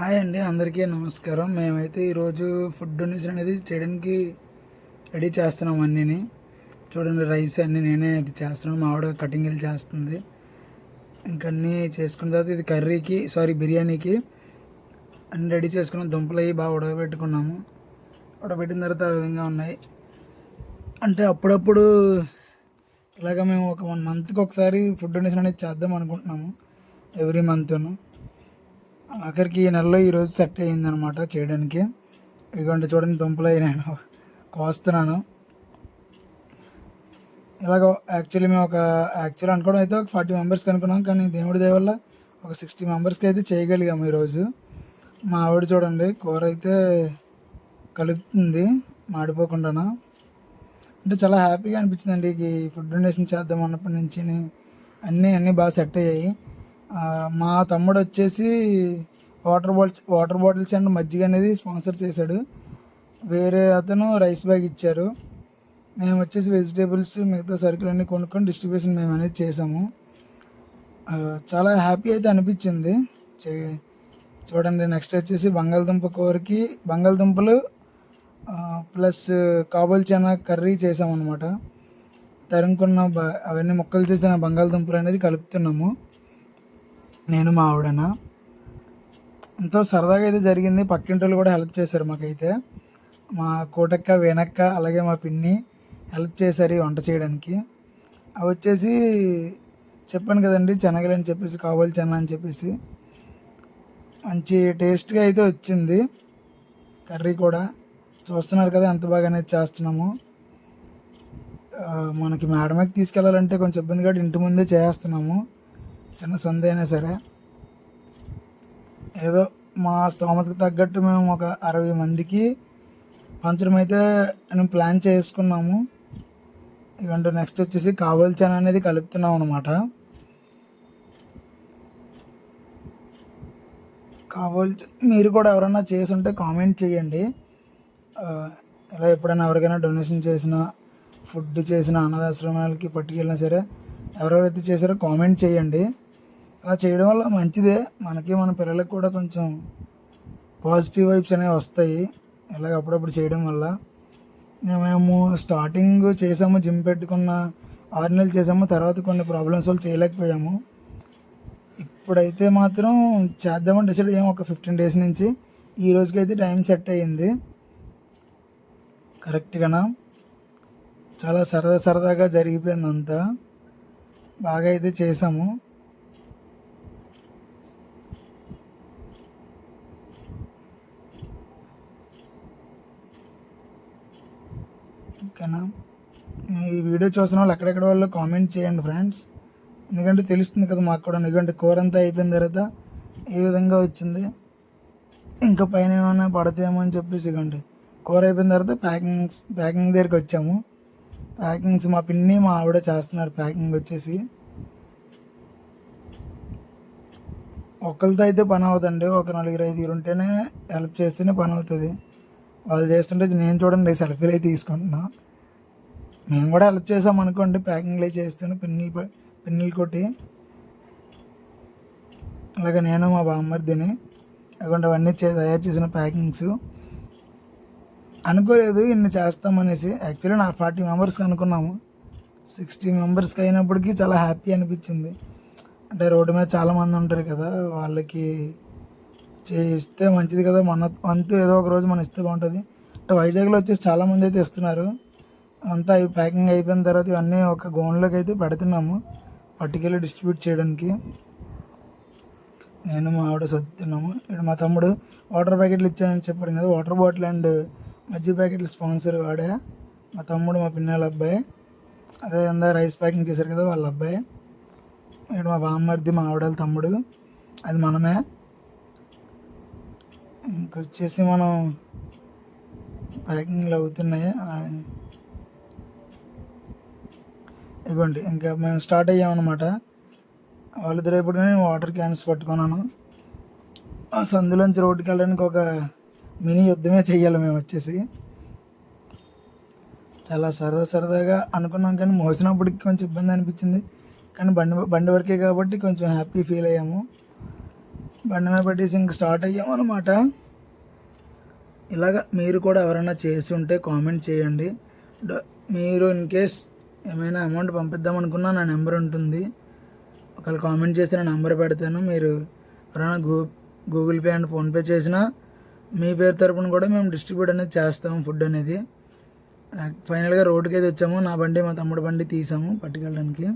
Hi అండి అందరికీ నమస్కారం. మేమైతే ఈరోజు ఫుడ్ డొనేషన్ అనేది చేయడానికి రెడీ చేస్తున్నాం అన్నీని. చూడండి రైస్ అన్నీ నేనే ఇది చేస్తున్నాను. మా ఆవిడ కటింగ్ వెళ్ళి చేస్తుంది. ఇంకన్నీ చేసుకున్న తర్వాత ఇది కర్రీకి సారీ బిర్యానీకి అన్నీ రెడీ చేసుకున్నాం. దుంపలు అవి బాగా ఉడకబెట్టుకున్నాము. ఉడకబెట్టిన తర్వాత ఆ విధంగా ఉన్నాయి. అంటే అప్పుడప్పుడు ఇలాగ మేము ఒక వన్ మంత్కి ఒకసారి ఫుడ్ డొనేషన్ అనేది చేద్దాం అనుకుంటున్నాము. ఎవ్రీ మంత్ను ఆఖరికి ఈ నెలలో ఈరోజు సెట్ అయ్యిందనమాట చేయడానికి. ఇదిగోండి చూడండి దుంపలు నేను కోస్తున్నాను. ఇలాగ యాక్చువల్లీ మేము ఒక యాక్చువల్ అనుకోవడం అయితే ఒక ఫార్టీ మెంబర్స్కి అనుకున్నాం కానీ దేవుడి దేవల్ల ఒక సిక్స్టీ మెంబర్స్కి అయితే చేయగలిగాము ఈరోజు మా ఆవిడ చూడండి కూర అయితే కలుపుతుంది మాడిపోకుండాను. అంటే చాలా హ్యాపీగా అనిపించిందండి ఈ ఫుడ్ డొనేషన్ చేద్దాం అన్నప్పటి నుంచి అన్నీ అన్నీ బాగా సెట్ అయ్యాయి. మా తమ్ముడు వచ్చేసి water bottles water bottles and మజ్జిగ అనేది స్పాన్సర్ చేశాడు. వేరే అతను రైస్ బ్యాగ్ ఇచ్చారు. మేము వచ్చేసి వెజిటేబుల్స్ మిగతా సరుకులు అన్నీ కొనుక్కొని డిస్ట్రిబ్యూషన్ మేము అనేది చేసాము చాలా హ్యాపీ అయితే అనిపించింది. చే- చూడండి నెక్స్ట్ వచ్చేసి బంగాళదుంప కూరకి బంగాళదుంపలు ప్లస్ కాబోల్ చనా కర్రీ చేసామన్నమాట తరుముకున్న బ అవన్నీ ముక్కలు చేసిన బంగాళదుంపలు అనేది కలుపుతున్నాము. నేను మా ఆవిడన? ఎంతో సరదాగా అయితే జరిగింది. పక్కింటి వాళ్ళు కూడా హెల్ప్ చేశారు మాకైతే. మా కోటక్క వేనక్క అలాగే మా పిన్ని హెల్ప్ చేశారు ఈ వంట చేయడానికి. అవి వచ్చేసి చెప్పాను కదండి శనగలు అని చెప్పేసి కాబోలు చెన్న అని చెప్పేసి. మంచి టేస్ట్గా అయితే వచ్చింది. కర్రీ కూడా. చూస్తున్నారు కదా ఎంత బాగా అనేది చేస్తున్నాము. మనకి మేడమకి తీసుకెళ్ళాలంటే కొంచెం ఇబ్బంది కాబట్టి ఇంటి ముందే చేస్తున్నాము. చిన్న సందే అయినా సరే ఏదో మా స్తోమతకు తగ్గట్టు మేము ఒక అరవై మందికి పంచడం అయితే మేము ప్లాన్ చేసుకున్నాము. ఇకంటే నెక్స్ట్ వచ్చేసి కావాల్సిన అనేది కలుపుతున్నాం అనమాట కావాల్ మీరు కూడా ఎవరైనా చేసి ఉంటే కామెంట్ చేయండి ఇలా ఎప్పుడైనా ఎవరికైనా డొనేషన్ చేసినా ఫుడ్ చేసిన అనాథాశ్రమాలకి పట్టుకెళ్ళినా సరే ఎవరెవరైతే చేశారో కామెంట్ చేయండి. అలా చేయడం వల్ల మంచిదే. మనకి మన పిల్లలకు కూడా కొంచెం పాజిటివ్ వైబ్స్ అనేవి వస్తాయి. ఇలాగ అప్పుడప్పుడు చేయడం వల్ల. మేము స్టార్టింగ్ చేసాము జిమ్ పెట్టుకున్న ఆరు నెలలు చేసాము. తర్వాత కొన్ని ప్రాబ్లమ్స్ వల్ల చేయలేకపోయాము. ఇప్పుడైతే మాత్రం చేద్దామని డిసైడ్ అయ్యాము. ఒక ఫిఫ్టీన్ డేస్ నుంచి. ఈ రోజుకైతే టైం సెట్ అయ్యింది. కరెక్ట్గానా చాలా సరదా సరదాగా జరిగిపోయింది అంతా బాగా అయితే చేసాము. ఓకేనా? ఈ వీడియో చూసిన వాళ్ళు ఎక్కడెక్కడ వాళ్ళు కామెంట్ చేయండి ఫ్రెండ్స్ ఎందుకంటే తెలుస్తుంది కదా మాకు కూడా. ఎందుకంటే కూర అంతా అయిపోయిన తర్వాత ఏ విధంగా వచ్చింది ఇంకా పైన ఏమైనా పడతాయేమో అని చెప్పేసి ఇవ్వండి కూర అయిపోయిన తర్వాత ప్యాకింగ్స్ ప్యాకింగ్ దగ్గరికి వచ్చాము. ప్యాకింగ్స్ మా పిన్ని మా ఆవిడ చేస్తున్నారు ప్యాకింగ్ వచ్చేసి. ఒకరితో అయితే పని అవుతుంది ఒక నలుగురు ఐదుగురు ఉంటేనే హెల్ప్ చేస్తేనే పని అవుతుంది. వాళ్ళు చేస్తుంటే నేను చూడండి సెల్ఫీలు అయితే తీసుకుంటున్నా. మేము కూడా హెల్ప్ చేసాం అనుకోండి. ప్యాకింగ్లో చేస్తాను పిన్నులు ప- పిన్నులు కొట్టి. అలాగే నేను మా బామ్మర్దిని అక్కడ అవన్నీ చే తయారు చేసిన ప్యాకింగ్స్. అనుకోలేదు ఇన్ని చేస్తామనేసి. యాక్చువల్లీ నా ఫార్టీ మెంబర్స్కి అనుకున్నాము. సిక్స్టీ మెంబర్స్కి అయినప్పటికీ చాలా హ్యాపీ అనిపించింది. అంటే రోడ్డు మీద చాలామంది ఉంటారు కదా వాళ్ళకి చేస్తే మంచిది కదా. మన వంతు ఏదో ఒక రోజు మనం ఇస్తే బాగుంటుంది. అంటే వైజాగ్లో వచ్చేసి చాలామంది అయితే ఇస్తున్నారు. అంతా అవి ప్యాకింగ్ అయిపోయిన తర్వాత ఇవన్నీ ఒక గోన్లోకి అయితే పెడుతున్నాము. పట్టుకెళ్ళి డిస్ట్రిబ్యూట్ చేయడానికి. నేను మా ఆవిడ సర్దుతున్నాము. ఇక్కడ మా తమ్ముడు వాటర్ ప్యాకెట్లు ఇచ్చానని చెప్పాడు కదా వాటర్ బాటిల్ అండ్ మజ్జి ప్యాకెట్లు స్పాన్సర్ వాడే. మా తమ్ముడు మా పిన్నల అబ్బాయి. అదే అందా రైస్ ప్యాకింగ్ చేశారు కదా వాళ్ళ అబ్బాయి. ఇక్కడ మా బామ్మర్ది మా ఆవిడ వాళ్ళ తమ్ముడు. అది మనమే. ఇంకొచ్చేసి మనం ప్యాకింగ్లు అవుతున్నాయి. ఆ, ఇదిగోండి ఇంకా మేము స్టార్ట్ అయ్యామన్నమాట. వాళ్ళిద్దరు ఇప్పుడు నేను వాటర్ క్యాన్స్ పట్టుకున్నాను. ఆ సందులోంచి రోడ్డుకి వెళ్ళడానికి ఒక మినీ యుద్ధమే చెయ్యాలి మేము వచ్చేసి. చాలా సరదా సరదాగా అనుకున్నాం కానీ మోసినప్పటికి కొంచెం ఇబ్బంది అనిపించింది. కానీ బండి బండి వరకే కాబట్టి కొంచెం హ్యాపీ ఫీల్ అయ్యాము. బండి మీద పెట్టేసి ఇంక స్టార్ట్ అయ్యాము అనమాట ఇలాగ మీరు కూడా ఎవరైనా చేసి ఉంటే కామెంట్ చేయండి. మీరు ఇన్ కేస్ ఏమైనా అమౌంట్ పంపిద్దాం అనుకున్నా నా నెంబర్ ఉంటుంది. ఒకవేళ కామెంట్ చేస్తే నా నెంబర్ పెడతాను. మీరు ఎవరైనా గూ గూగుల్ పే అండ్ ఫోన్పే చేసినా మీ పేరు తరపున కూడా మేము డిస్ట్రిబ్యూట్ అనేది చేస్తాము ఫుడ్ అనేది. ఫైనల్గా రోడ్డుకి అయితే వచ్చాము నా బండి మా తమ్ముడు బండి తీసాము పట్టుకెళ్ళడానికి.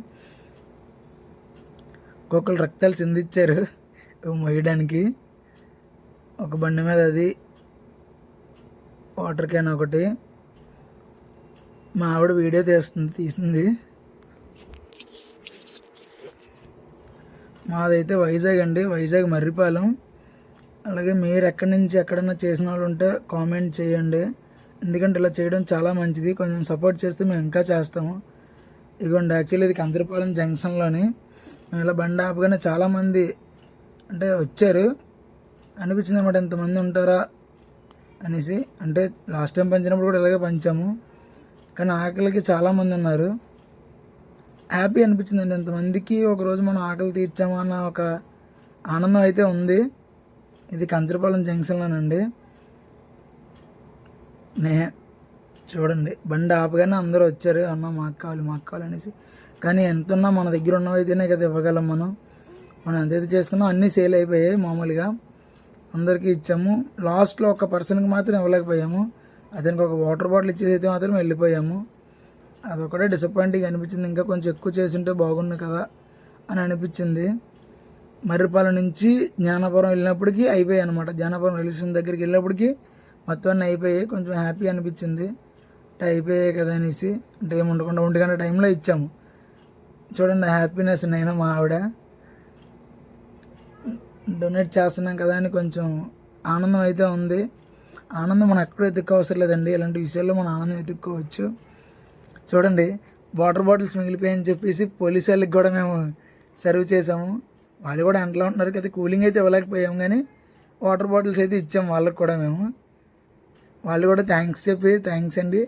ఒక్కొక్కరు రక్తాలు చిందిచ్చారు మొయ్యడానికి ఒక బండి మీద అది వాటర్ క్యాన్ ఒకటి. మా ఆవిడ వీడియో తీస్తుంది తీసింది. మాదైతే వైజాగ్ అండి వైజాగ్ మర్రిపాలెం. అలాగే మీరు ఎక్కడి నుంచి ఎక్కడైనా చేసిన వాళ్ళు ఉంటే కామెంట్ చేయండి. ఎందుకంటే ఇలా చేయడం చాలా మంచిది. కొంచెం సపోర్ట్ చేస్తే మేము ఇంకా చేస్తాము. ఇదిగోండి యాక్చువల్లీ ఇది కంచరపాలెం జంక్షన్లోని. మేము ఇలా బండి ఆపగానే చాలామంది అంటే వచ్చారు. అనిపించింది అన్నమాట ఎంతమంది ఉంటారా? అనేసి. అంటే లాస్ట్ టైం పంచినప్పుడు కూడా ఇలాగే పంచాము. కానీ ఆకలికి చాలామంది ఉన్నారు. హ్యాపీ అనిపించిందండి ఎంతమందికి ఒకరోజు మనం ఆకలి తీర్చామా అన్న ఒక ఆనందం అయితే ఉంది. ఇది కంచరపాలెం జంక్షన్లోనండి నే చూడండి బండి ఆపగానే అందరూ వచ్చారు. అన్న మాకు కావాలి మాకు కావాలి అనేసి. కానీ ఎంత ఉన్నా మన దగ్గర ఉన్నవైతేనే కదా ఇవ్వగలం మనం. మనం ఎంతైతే చేసుకున్నాం అన్నీ సేల్ అయిపోయాయి మామూలుగా. అందరికీ ఇచ్చాము. లాస్ట్లో ఒక పర్సన్కి మాత్రం ఇవ్వలేకపోయాము. అతనికి ఒక వాటర్ బాటిల్ ఇచ్చేసి అయితే మాత్రం వెళ్ళిపోయాము. అదొకటే డిసప్పాయింటింగ్ అనిపించింది. ఇంకా కొంచెం ఎక్కువ చేసి ఉంటే బాగుండు కదా అని అనిపించింది. మర్రిపాలెం నుంచి జ్ఞానపురం వెళ్ళినప్పటికీ అయిపోయాయి అనమాట జ్ఞానపురం రైల్వే స్టేషన్ దగ్గరికి వెళ్ళినప్పటికీ మొత్తం అన్నీ అయిపోయాయి. కొంచెం హ్యాపీ అనిపించింది. అంటే అయిపోయాయి కదా అనేసి. అంటే ఏమి ఉండకుండా ఒంటి గంట టైంలో ఇచ్చాము. చూడండి హ్యాపీనెస్ నేను మా ఆవిడ. డొనేట్ చేస్తున్నాం కదా అని కొంచెం ఆనందం అయితే ఉంది. ఆనందం మనం ఎక్కడో ఎత్తుక్కో లేదండి. ఇలాంటి విషయాల్లో మనం ఆనందం ఎత్తుక్కోవచ్చు చూడండి వాటర్ బాటిల్స్ మిగిలిపోయాయని చెప్పేసి పోలీసు వాళ్ళకి కూడా మేము సర్వ్ చేసాము వాళ్ళు కూడా ఎండలో ఉంటున్నారు కదా కూలింగ్ అయితే ఇవ్వలేకపోయాము కానీ వాటర్ బాటిల్స్ అయితే ఇచ్చాము వాళ్ళకి కూడా మేము. వాళ్ళు కూడా థ్యాంక్స్ చెప్పి థ్యాంక్స్ అండి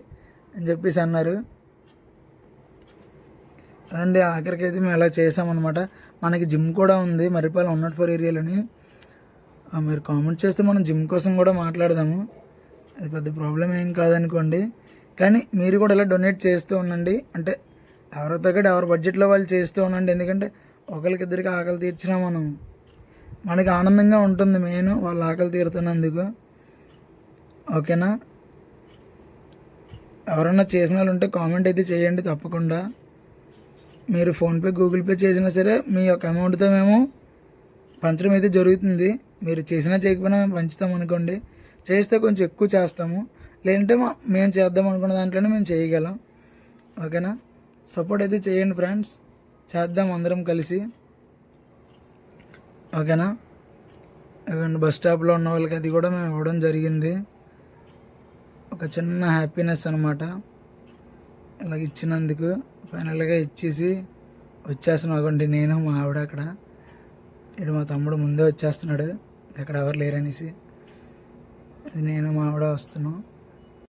అని చెప్పేసి అన్నారు. అదండి ఆఖరికి అయితే మేము ఇలా చేసామన్నమాట మనకి జిమ్ కూడా ఉంది మరిపాలెం ఉన్నట్టు ఫోర్ ఏరియాలోని మీరు కామెంట్ చేస్తే మనం జిమ్ కోసం కూడా మాట్లాడదాము. అది పెద్ద ప్రాబ్లం ఏం కాదనుకోండి. కానీ మీరు కూడా ఇలా డొనేట్ చేస్తూ ఉండండి. అంటే ఎవరో తగ్గట్టు ఎవరి బడ్జెట్లో వాళ్ళు చేస్తూ ఉండండి. ఎందుకంటే ఒకరికిద్దరికి ఆకలి తీర్చినా మనం మనకి ఆనందంగా ఉంటుంది మెయిన్ వాళ్ళ ఆకలి తీరుతున్నందుకు. ఓకేనా? ఎవరన్నా చేసిన వాళ్ళు ఉంటే కామెంట్ అయితే చేయండి తప్పకుండా. మీరు ఫోన్పే గూగుల్ పే చేసినా సరే మీ యొక్క అమౌంట్తో మేము పంచడం అయితే జరుగుతుంది. మీరు చేసినా చేయకపోయినా మేము పంచుతాం అనుకోండి. చేస్తే కొంచెం ఎక్కువ చేస్తాము. లేదంటే మా మేము చేద్దాం అనుకున్న దాంట్లోనే మేము చేయగలం. ఓకేనా? సపోర్ట్ అయితే చేయండి ఫ్రెండ్స్. చేద్దాం అందరం కలిసి. ఓకేనా? ఇదిగోండి బస్ స్టాప్లో ఉన్న వాళ్ళకి అది కూడా మేము ఇవ్వడం జరిగింది. ఒక చిన్న హ్యాపీనెస్ అనమాట ఇలాగ ఇచ్చినందుకు ఫైనల్గా ఇచ్చేసి వచ్చేస్తున్నాం. అగండి నేను మా ఆవిడ అక్కడ. ఇటు మా తమ్ముడు ముందే వచ్చేస్తున్నాడు. ఎక్కడ ఎవరు లేరనేసి. నేను మా ఆవిడ వస్తున్నాం.